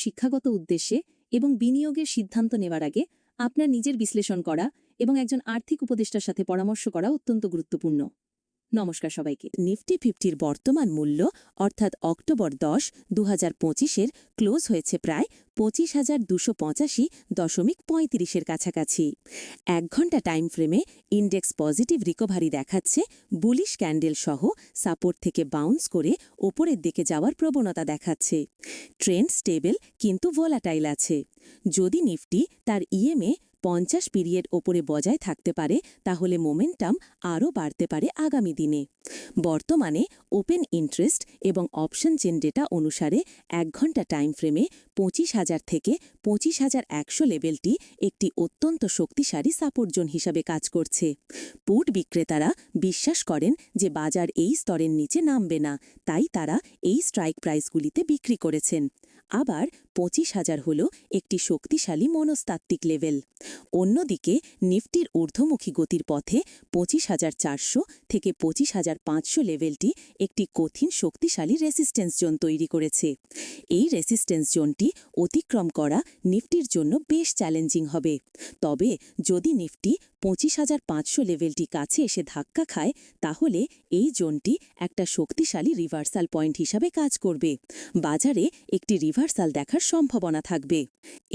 শিক্ষাগত উদ্দেশ্যে এবং বিনিয়োগের সিদ্ধান্ত নেওয়ার আগে আপনার নিজের বিশ্লেষণ করা এবং একজন আর্থিক উপদেষ্টার সাথে পরামর্শ করা অত্যন্ত গুরুত্বপূর্ণ। নমস্কার সবাইকে। নিফটি ফিফটির বর্তমান মূল্য, অর্থাৎ অক্টোবর দশ দু হাজার পঁচিশের ক্লোজ হয়েছে প্রায় পঁচিশ হাজার দুশো পঁচাশি দশমিক পঁয়ত্রিশের কাছাকাছি। এক ঘণ্টা টাইম ফ্রেমে ইন্ডেক্স পজিটিভ রিকভারি দেখাচ্ছে, বুলিশ ক্যান্ডেল সহ সাপোর্ট থেকে বাউন্স করে ওপরের দিকে যাওয়ার প্রবণতা দেখাচ্ছে। ট্রেন্ড স্টেবল কিন্তু ভোলাটাইল আছে। যদি নিফটি তার ইএমএ পঞ্চাশ পিরিয়ড ওপরে বজায় থাকতে পারে, তাহলে মোমেন্টাম আরও বাড়তে পারে আগামী দিনে। বর্তমানে ওপেন ইন্টারেস্ট এবং অপশন চেন ডেটা অনুসারে এক ঘণ্টা টাইম ফ্রেমে পঁচিশ হাজার থেকে পঁচিশ হাজার একশো লেভেলটি একটি অত্যন্ত শক্তিশালী সাপোর্ট জোন হিসাবে কাজ করছে। পুট বিক্রেতারা বিশ্বাস করেন যে বাজার এই স্তরের নিচে নামবে না, তাই তারা এই স্ট্রাইক প্রাইসগুলিতে বিক্রি করেছেন। আবার পঁচিশ হাজার হল একটি শক্তিশালী মনস্তাত্ত্বিক লেভেল অন্যদিকে, নিফটির ঊর্ধ্বমুখী গতির পথে পঁচিশ হাজার চারশো থেকে পঁচিশ হাজার পাঁচশো লেভেলটি একটি কঠিন শক্তিশালী রেসিস্টেন্স জোন তৈরি করেছে। এই রেসিস্টেন্স জোনটি অতিক্রম করা নিফটির জন্য বেশ চ্যালেঞ্জিং হবে। তবে যদি নিফটি পঁচিশ হাজার পাঁচশো লেভেলটি কাছে এসে ধাক্কা খায়, তাহলে এই জোনটি একটা শক্তিশালী রিভার্সাল পয়েন্ট হিসাবে কাজ করবে। বাজারে একটি রিভার্সাল দেখার সম্ভাবনা থাকবে।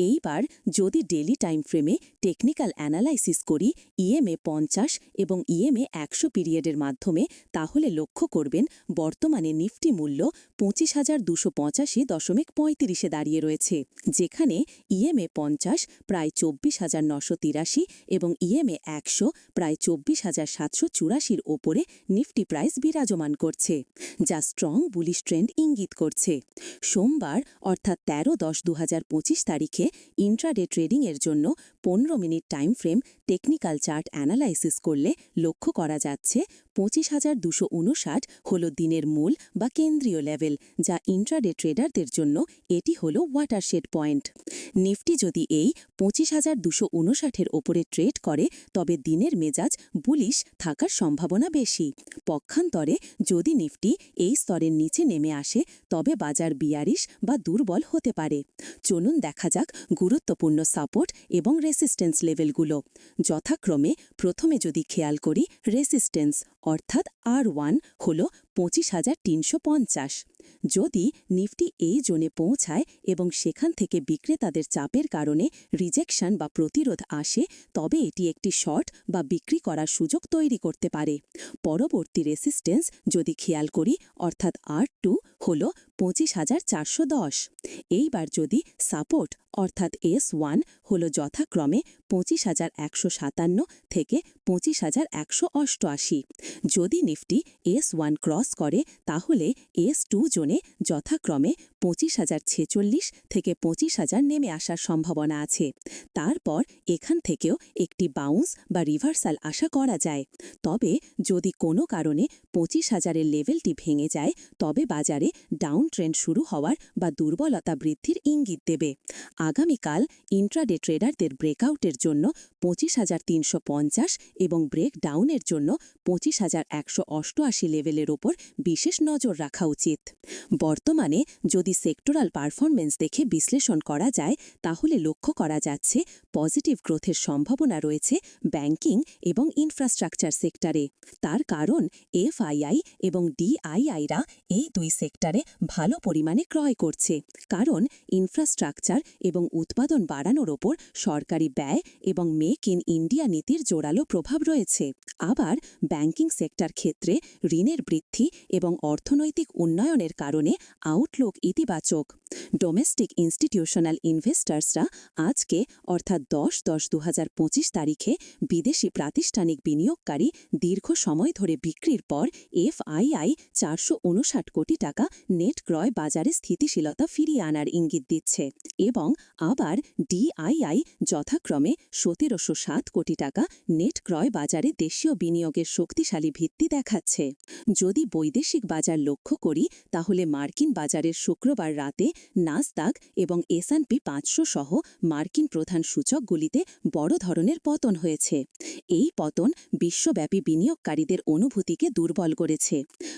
এইবার যদি ডেলি টাইম ফ্রেমে টেকনিক্যাল অ্যানালাইসিস করি, ইএমএ পঞ্চাশ এবং ইএমএ একশো পিরিয়ডের মাধ্যমে, তাহলে লক্ষ্য করবেন বর্তমানে নিফটি মূল্য পঁচিশ হাজার দুশো পঁচাশি দশমিক পঁয়ত্রিশে দাঁড়িয়ে রয়েছে, যেখানে ইএমএ পঞ্চাশ, প্রায় চব্বিশ হাজার নশো তিরাশি এবং ইএমএ একশো, প্রায় চব্বিশ হাজার সাতশো চুরাশির ওপরে নিফটি প্রাইস বিরাজমান করছে, যা স্ট্রং বুলিশ ট্রেন্ড ইঙ্গিত করছে। সোমবার, অর্থাৎ তেরো দশ দু তারিখে ইন্ট্রাডে ট্রেডিংয়ের জন্য পনেরো minute time frame technical chart analysis করলে লক্ষ্য করা যাচ্ছে পঁচিশ হাজার দুশো উনষাট হল দিনের মূল বা কেন্দ্রীয় লেভেল, যা ইন্ট্রাডে ট্রেডারদের জন্য এটি হল ওয়াটারশেড পয়েন্ট। নিফটি যদি এই পঁচিশ হাজার দুশো উনষাটের ওপরে ট্রেড করে তবে দিনের মেজাজ বুলিশ থাকার সম্ভাবনা বেশি। পক্ষান্তরে যদি নিফটি এই স্তরের নিচে নেমে আসে, তবে বাজার বিয়ারিশ বা দুর্বল হতে পারে। চলুন দেখা যাক গুরুত্বপূর্ণ সাপোর্ট এবং রেসিস্টেন্স লেভেলগুলো। যথাক্রমে প্রথমে যদি খেয়াল করি রেসিস্টেন্স অর্থাৎ আর ওয়ান হল পঁচিশ হাজার তিনশো পঞ্চাশ। যদি নিফটি এই জোনে পৌঁছায় এবং সেখান থেকে বিক্রেতাদের চাপের কারণে রিজেকশন বা প্রতিরোধ আসে, তবে এটি একটি শর্ট বা বিক্রি করার সুযোগ তৈরি করতে পারে। পরবর্তী রেসিস্টেন্স যদি খেয়াল করি, অর্থাৎ আর টু হল পঁচিশ হাজার চারশো দশ। এইবার যদি সাপোর্ট অর্থাৎ এস ওয়ান হল যথাক্রমে পঁচিশ হাজার একশো সাতান্ন থেকে পঁচিশ হাজার একশো অষ্টআশি। যদি নিফটি এস ওয়ান ক্রস করে, তাহলে এস টু জোনে যথাক্রমে পঁচিশ হাজার ছেচল্লিশ থেকে পঁচিশ হাজার নেমে আসার সম্ভাবনা আছে। তারপর এখান থেকেও একটি বাউন্স বা রিভার্সাল আশা করা যায়। তবে যদি কোনো কারণে পঁচিশ হাজারের লেভেলটি ভেঙে যায়, তবে বাজারে ডাউন ট্রেন্ড শুরু হওয়ার বা দুর্বলতা বৃদ্ধির ইঙ্গিত দেবে। আগামীকাল ইন্ট্রাডে ট্রেডারদের ব্রেকআউটের জন্য পঁচিশ হাজার তিনশো পঞ্চাশ এবং ব্রেক ডাউনের জন্য পঁচিশ হাজার একশো অষ্টআশি লেভেলের ওপর বিশেষ নজর রাখা উচিত। বর্তমানে যদি সেক্টরাল পারফরমেন্স দেখে বিশ্লেষণ করা যায়, তাহলে লক্ষ্য করা যাচ্ছে পজিটিভ গ্রোথের সম্ভাবনা রয়েছে ব্যাংকিং এবং ইনফ্রাস্ট্রাকচার সেক্টরে তার কারণ এফআইআই এবং ডিআইআইরা এই দুই সেক্টরে ভালো পরিমাণে ক্রয় করছে। কারণ ইনফ্রাস্ট্রাকচার এবং উৎপাদন বাড়ানোর ওপর সরকারি ব্যয় এবং মেক ইন ইন্ডিয়া নীতির জোরালো প্রভাব রয়েছে। আবার ব্যাংকিং সেক্টর ক্ষেত্রে ঋণের বৃদ্ধি এবং অর্থনৈতিক উন্নয়নের কারণে আউটলুক ইতিবাচক। ডোমেস্টিক ইনস্টিটিউশনাল ইনভেস্টার্সরা আজকে অর্থাৎ দশ দশ দু তারিখে বিদেশি প্রাতিষ্ঠানিক বিনিয়োগকারী দীর্ঘ সময় ধরে বিক্রির পর এফআইআই চারশো উনষাট কোটি টাকা নেট ক্রয় বাজারে স্থিতিশীলতা ফিরিয়ে আনার ইঙ্গিত দিচ্ছে এবং আবার ডিআইআই যথাক্রমে সতেরোশো সাত কোটি টাকা নেট ক্রয় বাজারে দেশীয় বিনিয়োগের শক্তিশালী ভিত্তি দেখাচ্ছে। যদি বৈদেশিক বাজার লক্ষ্য করি, তাহলে মার্কিন বাজারের শুক্রবার রাতে নাসদাক এবং এসআনপি পাঁচশো সহ মার্কিন প্রধান সূচকগুলিতে বড় ধরনের পতন হয়েছে। এই পতন বিশ্বব্যাপী বিনিয়োগকারীদের অনুভূতিকে দুর্বল করেছে।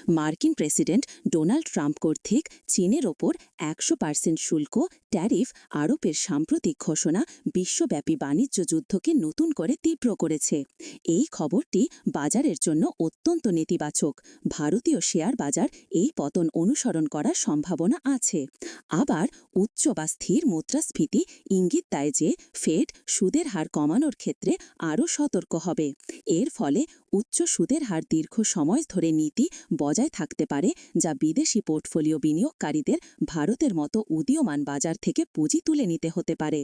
মার্কিন প্রেসিডেন্ট ডোনাল্ড ট্রাম্প কর্তৃক চীনের ওপর একশো পার্সেন্ট শুল্ক, ট্যারিফ, আরোপের সাম্প্রতিক ঘোষণা বিশ্বব্যাপী বাণিজ্য যুদ্ধকে নতুন করে তীব্র করেছে। এই খবরটি বাজারের জন্য অত্যন্ত নেতিবাচক। ভারতীয় শেয়ার বাজার এই পতন অনুসরণ করার সম্ভাবনা আছে। আবার উচ্চ বা স্থির মুদ্রাস্ফীতি ইঙ্গিত দেয় যে ফেড সুদের হার কমানোর ক্ষেত্রে আরও সতর্ক হবে। এর ফলে উচ্চ সুদের হার দীর্ঘ সময় ধরে নীতি বজায় থাকতে পারে, যা বিদেশি পোর্টফোলিও বিনিয়োগকারীদের ভারতের মতো উদীয়মান বাজার থেকে পুঁজি তুলে নিতে হতে পারে।